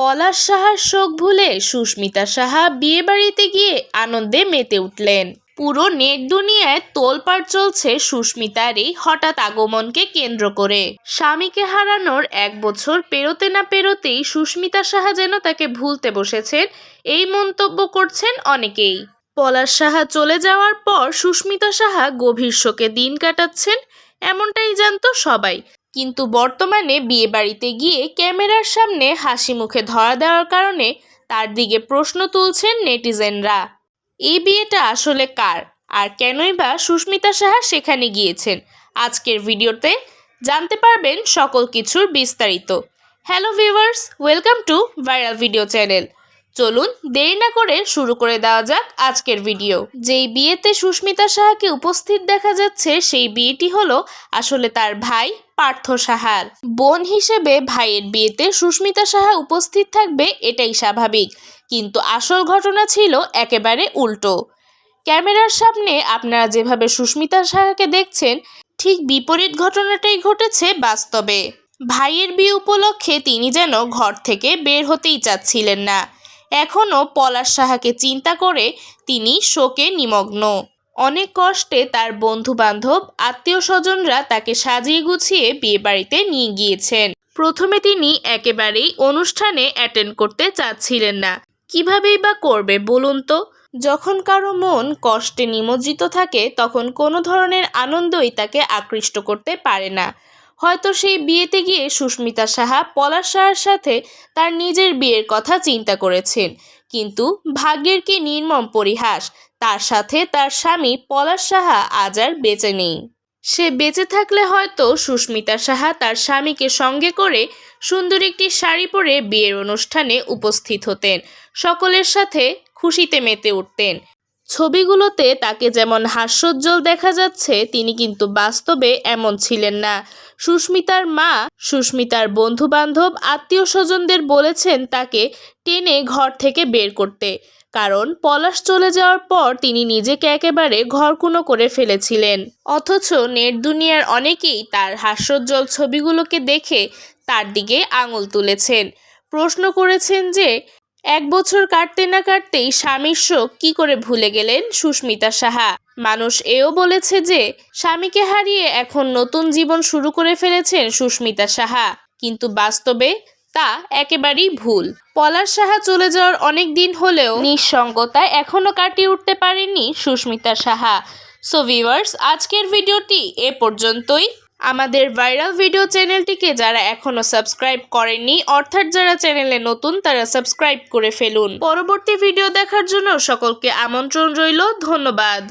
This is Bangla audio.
পলাশ সাহার শোক ভুলে সুস্মিতা সাহা বিয়ে বাড়িতে গিয়ে আনন্দে মেতে উঠলেন। পুরো নেট দুনিয়ায় তোলপাড় চলছে সুস্মিতার এই হঠাৎ আগমনকে কেন্দ্র করে। স্বামীকে হারানোর এক বছর পেরোতে না পেরোতেই সুস্মিতা সাহা যেন তাকে ভুলতে বসেছেন, এই মন্তব্য করছেন অনেকেই। পলাশ সাহা চলে যাওয়ার পর সুস্মিতা সাহা গভীর শোকে দিন কাটাচ্ছেন, এমনটাই জানতো সবাই। কিন্তু বর্তমানে বিয়ে বাড়িতে গিয়ে ক্যামেরার সামনে হাসি মুখে ধরা দেওয়ার কারণে তার দিকে প্রশ্ন তুলছেন নেটিজেনরা। এই বিয়েটা আসলে কার? আর কেনই বা সুস্মিতা সাহা সেখানে গিয়েছেন? আজকের ভিডিওতে জানতে পারবেন সকল কিছুর বিস্তারিত। Hello viewers, welcome to viral video channel. চলুন দেরি না করে শুরু করে দেওয়া যাক আজকের ভিডিও। যেই বিয়েতে সুস্মিতা সাহাকে উপস্থিত দেখা যাচ্ছে, সেই বিয়েটি হলো আসলে তার ভাই পার্থ সাহার। বোন হিসেবে ভাইয়ের বিয়েতে সুস্মিতা সাহা উপস্থিত থাকবে এটাই স্বাভাবিক। কিন্তু আসল ঘটনা ছিল একেবারে উল্টো। ক্যামেরার সামনে আপনারা যেভাবে সুস্মিতা সাহাকে দেখছেন, ঠিক বিপরীত ঘটনাটাই ঘটেছে বাস্তবে। ভাইয়ের বিয়ে উপলক্ষে তিনি যেন ঘর থেকে বের হতেই চাচ্ছিলেন না। এখনও পলাশ সাহাকে চিন্তা করে তিনি শোকে নিমগ্ন। অনেক কষ্টে তার বন্ধু বান্ধব আত্মীয় স্বজনরা তাকে সাজিয়ে গুছিয়ে বিয়েবাড়িতে নিয়ে গিয়েছেন। প্রথমে তিনি একেবারেই অনুষ্ঠানে অ্যাটেন্ড করতে চাচ্ছিলেন না। কিভাবেই বা করবে বলুন তো? যখন কারও মন কষ্টে নিমজ্জিত থাকে, তখন কোনো ধরনের আনন্দই তাকে আকৃষ্ট করতে পারে না। হয়তো সেই বিয়েতে গিয়ে সুস্মিতা সাহা পলাশ সাহার সাথে তার নিজের বিয়ের কথা চিন্তা করেছেন। কিন্তু ভাগ্যের কি নির্মম পরিহাস, তার সাথে তার স্বামী পলাশ সাহা আজ আর বেঁচে নেই। সে বেঁচে থাকলে হয়তো সুস্মিতা সাহা তার স্বামীকে সঙ্গে করে সুন্দর একটি শাড়ি পরে বিয়ের অনুষ্ঠানে উপস্থিত হতেন, সকলের সাথে খুশিতে মেতে উঠতেন। ছবিগুলোতে তাকে যেমন হাস্যোজ্জ্বল দেখা যাচ্ছে, তিনি কিন্তু বাস্তবে এমন ছিলেন না। সুস্মিতার মা, সুস্মিতার বন্ধু বান্ধব আত্মীয় স্বজনদের বলেছেন তাকে টেনে ঘর থেকে বের করতে। কারণ পলাশ চলে যাওয়ার পর তিনি নিজেকে একেবারে ঘরকুনো করে ফেলেছিলেন। অথচ নেট দুনিয়ার অনেকেই তার হাস্যোজ্জ্বল ছবিগুলোকে দেখে তার দিকে আঙুল তুলেছেন। প্রশ্ন করেছেন যে এক বছর কাটতে না কাটতেই স্বামীর শোক কি করে ভুলে গেলেন সুস্মিতা সাহা? মানুষ এও বলেছে যে, স্বামীকে হারিয়ে এখন নতুন জীবন শুরু করে ফেলেছেন সুস্মিতা সাহা। কিন্তু বাস্তবে তা একেবারেই ভুল। পলাশ সাহা চলে যাওয়ার অনেক দিন হলেও নিঃসঙ্গতায় এখনও কাটিয়ে উঠতে পারেনি সুস্মিতা সাহা। সো ভিউয়ার্স আজকের ভিডিওটি এ পর্যন্তই। আমাদের ভাইরাল ভিডিও চ্যানেলটিকে যারা এখনও সাবস্ক্রাইব করেননি, অর্থাৎ যারা চ্যানেলে নতুন, তারা সাবস্ক্রাইব করে ফেলুন। পরবর্তী ভিডিও দেখার জন্য সকলকে আমন্ত্রণ রইল। ধন্যবাদ।